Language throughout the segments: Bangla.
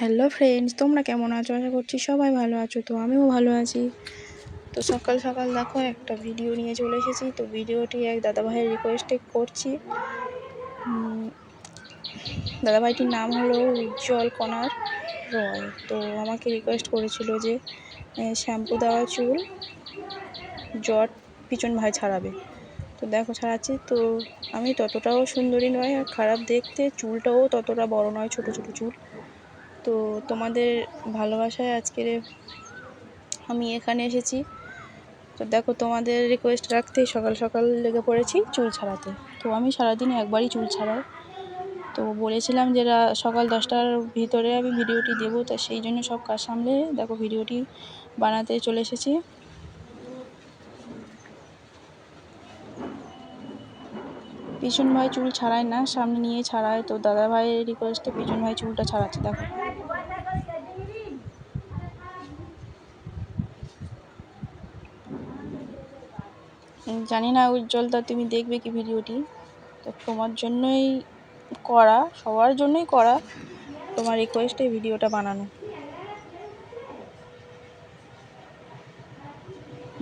হ্যালো ফ্রেন্ডস তোমরা কেমন আছো? আশা করছি সবাই ভালো আছো, তো আমিও ভালো আছি। তো সকাল সকাল দেখো, একটা ভিডিও নিয়ে চলে এসেছি। তো ভিডিওটি এক দাদাভাইয়ের রিকোয়েস্টে করছি। দাদাভাইটির নাম হলো উজ্জ্বল কণার রয়। তো আমাকে রিকোয়েস্ট করেছিল যে শ্যাম্পু দেওয়া চুল, জট পিছন ভাই ছাড়াবে। তো দেখো, ছাড়াচ্ছি। তো আমি ততটাও সুন্দরী নয়, আর খারাপ দেখতে চুলটাও ততটা বড় নয়, ছোট ছোট চুল। তো তোমাদের ভালোবাসায় আজকের আমি এখানে এসেছি। তো দেখো তোমাদের রিকোয়েস্ট রাখতেই সকাল সকাল লেগে পড়েছি চুল ছাড়াতে। তো আমি সারাদিন একবারই চুল ছাড়াই। তো বলেছিলাম যে সকাল দশটার ভিতরে আমি ভিডিওটি দেবো, তা সেই জন্য সব কাজ সামলে দেখো ভিডিওটি বানাতে চলে এসেছি। পিছন ভাই চুল ছাড়ায় না, সামনে নিয়ে ছাড়ায়। তো দাদা ভাইয়ের রিকোয়েস্টে পিছন ভাই চুলটা ছাড়াচ্ছে, দেখো। জানি না উজ্জ্বলদা, তুমি দেখবে কি ভিডিওটি। তো তোমার জন্যই করা, সবার জন্যই করা তোমার রিকোয়েস্টে ভিডিওটা বানানো।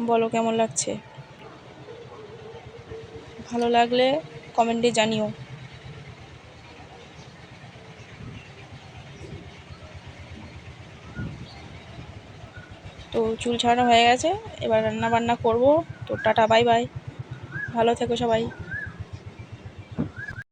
বলো কেমন লাগছে? ভালো লাগলে কমেন্টে জানিও। তো চুল ছাড়ানো হয়ে গেছে। এবার রান্না বান্না করব। তো টাটা, বাই বাই। ভালো থেকো সবাই।